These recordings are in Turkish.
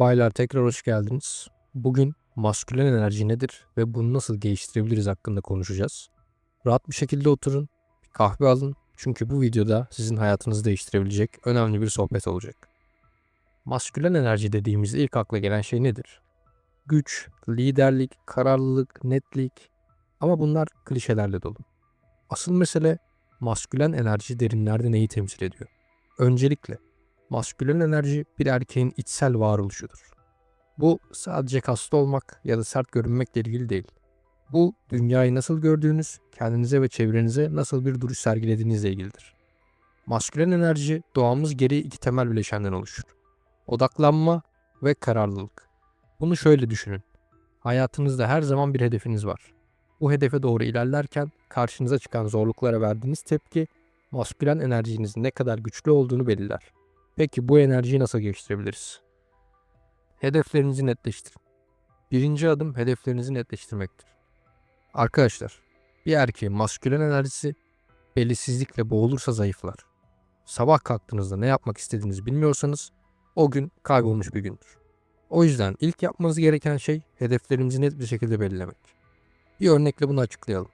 Baylar tekrar hoş geldiniz. Bugün maskülen enerji nedir ve bunu nasıl geliştirebiliriz hakkında konuşacağız. Rahat bir şekilde oturun, bir kahve alın çünkü bu videoda sizin hayatınızı değiştirebilecek önemli bir sohbet olacak. Maskülen enerji dediğimizde ilk akla gelen şey nedir? Güç, liderlik, kararlılık, netlik ama bunlar klişelerle dolu. Asıl mesele maskülen enerji derinlerde neyi temsil ediyor? Öncelikle maskülen enerji bir erkeğin içsel varoluşudur. Bu sadece kaslı olmak ya da sert görünmekle ilgili değil. Bu dünyayı nasıl gördüğünüz, kendinize ve çevrenize nasıl bir duruş sergilediğinizle ilgilidir. Maskülen enerji doğamız gereği iki temel bileşenden oluşur. Odaklanma ve kararlılık. Bunu şöyle düşünün. Hayatınızda her zaman bir hedefiniz var. Bu hedefe doğru ilerlerken karşınıza çıkan zorluklara verdiğiniz tepki maskülen enerjinizin ne kadar güçlü olduğunu belirler. Peki bu enerjiyi nasıl geliştirebiliriz? Hedeflerinizi netleştirin. Birinci adım hedeflerinizi netleştirmektir. Arkadaşlar, bir erkeğin maskülen enerjisi belirsizlikle boğulursa zayıflar. Sabah kalktığınızda ne yapmak istediğinizi bilmiyorsanız o gün kaybolmuş bir gündür. O yüzden ilk yapmanız gereken şey hedeflerimizi net bir şekilde belirlemek. Bir örnekle bunu açıklayalım.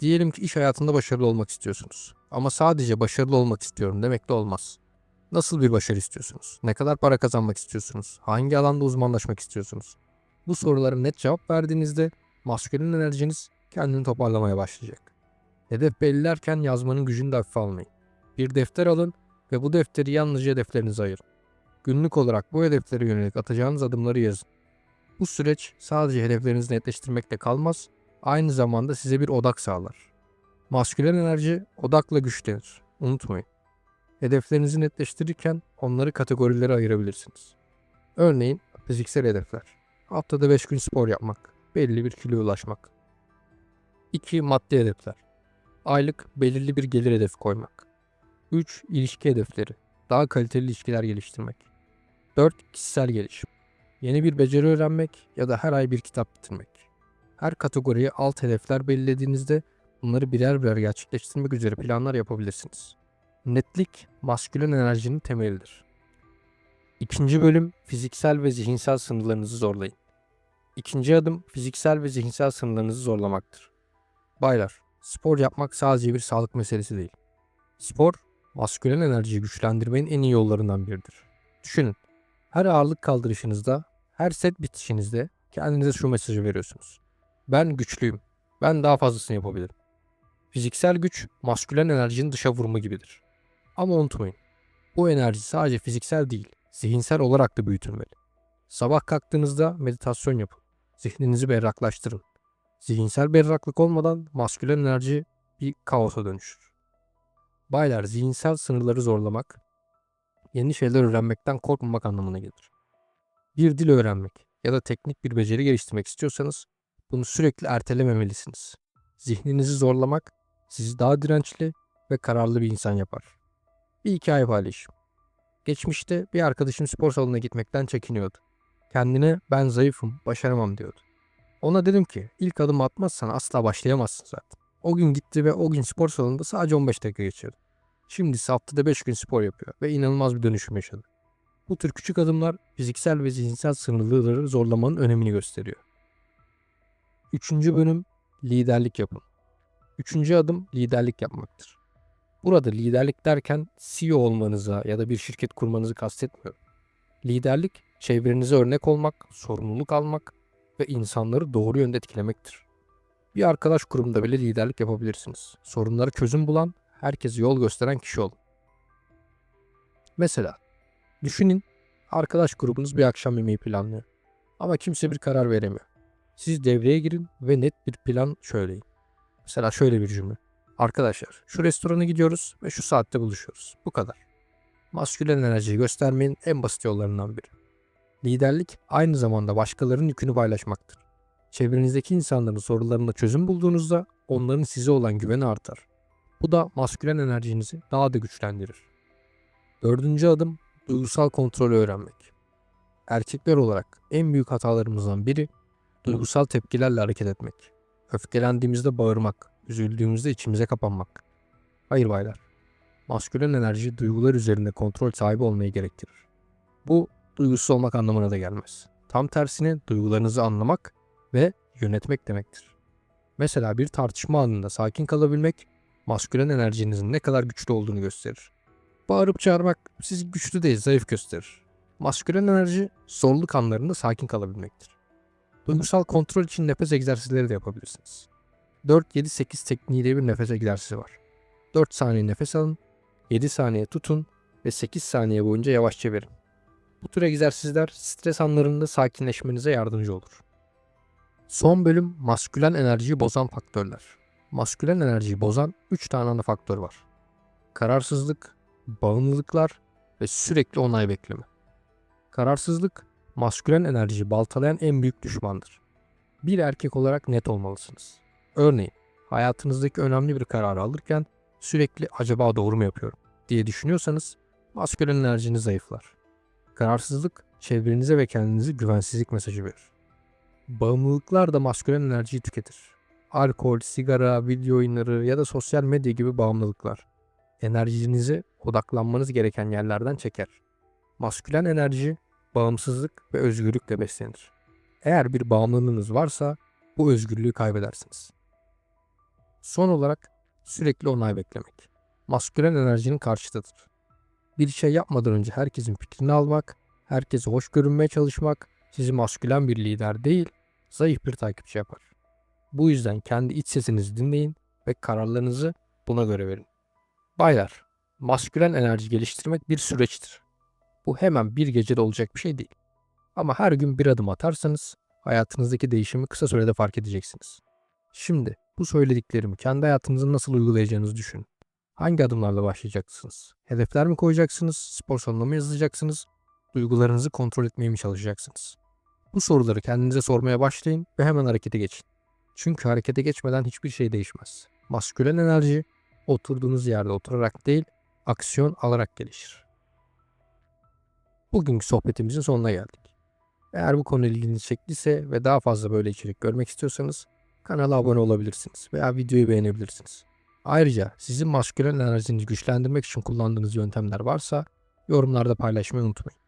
Diyelim ki iş hayatında başarılı olmak istiyorsunuz. Ama sadece başarılı olmak istiyorum demekle olmaz. Nasıl bir başarı istiyorsunuz? Ne kadar para kazanmak istiyorsunuz? Hangi alanda uzmanlaşmak istiyorsunuz? Bu sorulara net cevap verdiğinizde maskülen enerjiniz kendini toparlamaya başlayacak. Hedef belirlerken yazmanın gücünü de hafife almayın. Bir defter alın ve bu defteri yalnızca hedeflerinize ayırın. Günlük olarak bu hedeflere yönelik atacağınız adımları yazın. Bu süreç sadece hedeflerinizi netleştirmekle kalmaz, aynı zamanda size bir odak sağlar. Maskülen enerji odakla güçlenir. Unutmayın. Hedeflerinizi netleştirirken onları kategorilere ayırabilirsiniz. Örneğin fiziksel hedefler. Haftada 5 gün spor yapmak, belli bir kiloya ulaşmak. 2. Maddi hedefler. Aylık belirli bir gelir hedefi koymak. 3. İlişki hedefleri. Daha kaliteli ilişkiler geliştirmek. 4. Kişisel gelişim. Yeni bir beceri öğrenmek ya da her ay bir kitap bitirmek. Her kategoriye alt hedefler belirlediğinizde bunları birer birer gerçekleştirmek üzere planlar yapabilirsiniz. Netlik maskülen enerjinin temelidir. İkinci bölüm fiziksel ve zihinsel sınırlarınızı zorlayın. İkinci adım fiziksel ve zihinsel sınırlarınızı zorlamaktır. Baylar, spor yapmak sadece bir sağlık meselesi değil. Spor, maskülen enerjiyi güçlendirmenin en iyi yollarından biridir. Düşünün, her ağırlık kaldırışınızda, her set bitişinizde kendinize şu mesajı veriyorsunuz. Ben güçlüyüm, ben daha fazlasını yapabilirim. Fiziksel güç, maskülen enerjinin dışa vurumu gibidir. Ama unutmayın, bu enerji sadece fiziksel değil, zihinsel olarak da büyütülmeli. Sabah kalktığınızda meditasyon yapın. Zihninizi berraklaştırın. Zihinsel berraklık olmadan maskülen enerji bir kaosa dönüşür. Baylar zihinsel sınırları zorlamak, yeni şeyler öğrenmekten korkmamak anlamına gelir. Bir dil öğrenmek ya da teknik bir beceri geliştirmek istiyorsanız bunu sürekli ertelememelisiniz. Zihninizi zorlamak sizi daha dirençli ve kararlı bir insan yapar. Bir hikaye paylaşayım. Geçmişte bir arkadaşım spor salonuna gitmekten çekiniyordu. Kendine ben zayıfım, başaramam diyordu. Ona dedim ki ilk adım atmazsan asla başlayamazsın zaten. O gün gitti ve o gün spor salonunda sadece 15 dakika geçirdi. Şimdi ise haftada 5 gün spor yapıyor ve inanılmaz bir dönüşüm yaşadı. Bu tür küçük adımlar fiziksel ve zihinsel sınırlılıkları zorlamanın önemini gösteriyor. Üçüncü bölüm liderlik yapın. Üçüncü adım liderlik yapmaktır. Burada liderlik derken CEO olmanıza ya da bir şirket kurmanızı kastetmiyorum. Liderlik çevrenize örnek olmak, sorumluluk almak ve insanları doğru yönde etkilemektir. Bir arkadaş kurumunda bile liderlik yapabilirsiniz. Sorunlara çözüm bulan, herkese yol gösteren kişi olun. Mesela düşünün arkadaş grubunuz bir akşam yemeği planlıyor. Ama kimse bir karar veremiyor. Siz devreye girin ve net bir plan söyleyin. Mesela şöyle bir cümle. Arkadaşlar şu restorana gidiyoruz ve şu saatte buluşuyoruz. Bu kadar. Maskülen enerjiyi göstermenin en basit yollarından biri. Liderlik aynı zamanda başkalarının yükünü paylaşmaktır. Çevrenizdeki insanların sorularına çözüm bulduğunuzda onların size olan güveni artar. Bu da maskülen enerjinizi daha da güçlendirir. Dördüncü adım duygusal kontrolü öğrenmek. Erkekler olarak en büyük hatalarımızdan biri duygusal tepkilerle hareket etmek. Öfkelendiğimizde bağırmak, üzüldüğümüzde içimize kapanmak. Hayır baylar. Maskülen enerji duygular üzerinde kontrol sahibi olmayı gerektirir. Bu duygusuz olmak anlamına da gelmez. Tam tersine duygularınızı anlamak ve yönetmek demektir. Mesela bir tartışma anında sakin kalabilmek maskülen enerjinizin ne kadar güçlü olduğunu gösterir. Bağırıp çağırmak sizi güçlü değil zayıf gösterir. Maskülen enerji zorluk anlarında sakin kalabilmektir. Duygusal kontrol için nefes egzersizleri de yapabilirsiniz. 4-7-8 tekniğiyle bir nefes egzersizi var. 4 saniye nefes alın, 7 saniye tutun ve 8 saniye boyunca yavaşça verin. Bu tür egzersizler stres anlarında sakinleşmenize yardımcı olur. Son bölüm maskülen enerjiyi bozan faktörler. Maskülen enerjiyi bozan 3 tane ana faktör var. Kararsızlık, bağımlılıklar ve sürekli onay bekleme. Kararsızlık, maskülen enerjiyi baltalayan en büyük düşmandır. Bir erkek olarak net olmalısınız. Örneğin, hayatınızdaki önemli bir kararı alırken sürekli acaba doğru mu yapıyorum diye düşünüyorsanız maskülen enerjiniz zayıflar. Kararsızlık çevrenize ve kendinize güvensizlik mesajı verir. Bağımlılıklar da maskülen enerjiyi tüketir. Alkol, sigara, video oyunları ya da sosyal medya gibi bağımlılıklar enerjinizi odaklanmanız gereken yerlerden çeker. Maskülen enerji bağımsızlık ve özgürlükle beslenir. Eğer bir bağımlılığınız varsa bu özgürlüğü kaybedersiniz. Son olarak sürekli onay beklemek. Maskülen enerjinin karşıtıdır. Bir şey yapmadan önce herkesin fikrini almak, herkese hoş görünmeye çalışmak sizi maskülen bir lider değil, zayıf bir takipçi yapar. Bu yüzden kendi iç sesinizi dinleyin ve kararlarınızı buna göre verin. Baylar, maskülen enerji geliştirmek bir süreçtir. Bu hemen bir gecede olacak bir şey değil. Ama her gün bir adım atarsanız hayatınızdaki değişimi kısa sürede fark edeceksiniz. Şimdi bu söylediklerimi kendi hayatınızda nasıl uygulayacağınızı düşünün. Hangi adımlarla başlayacaksınız? Hedefler mi koyacaksınız? Spor salonuna mı yazılacaksınız? Duygularınızı kontrol etmeye mi çalışacaksınız? Bu soruları kendinize sormaya başlayın ve hemen harekete geçin. Çünkü harekete geçmeden hiçbir şey değişmez. Maskülen enerji oturduğunuz yerde oturarak değil, aksiyon alarak gelişir. Bugünkü sohbetimizin sonuna geldik. Eğer bu konu ilginizi çektiyse ve daha fazla böyle içerik görmek istiyorsanız kanala abone olabilirsiniz veya videoyu beğenebilirsiniz. Ayrıca sizin maskülen enerjinizi güçlendirmek için kullandığınız yöntemler varsa yorumlarda paylaşmayı unutmayın.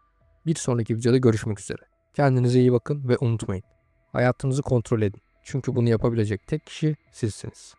Bir sonraki videoda görüşmek üzere. Kendinize iyi bakın ve unutmayın. Hayatınızı kontrol edin. Çünkü bunu yapabilecek tek kişi sizsiniz.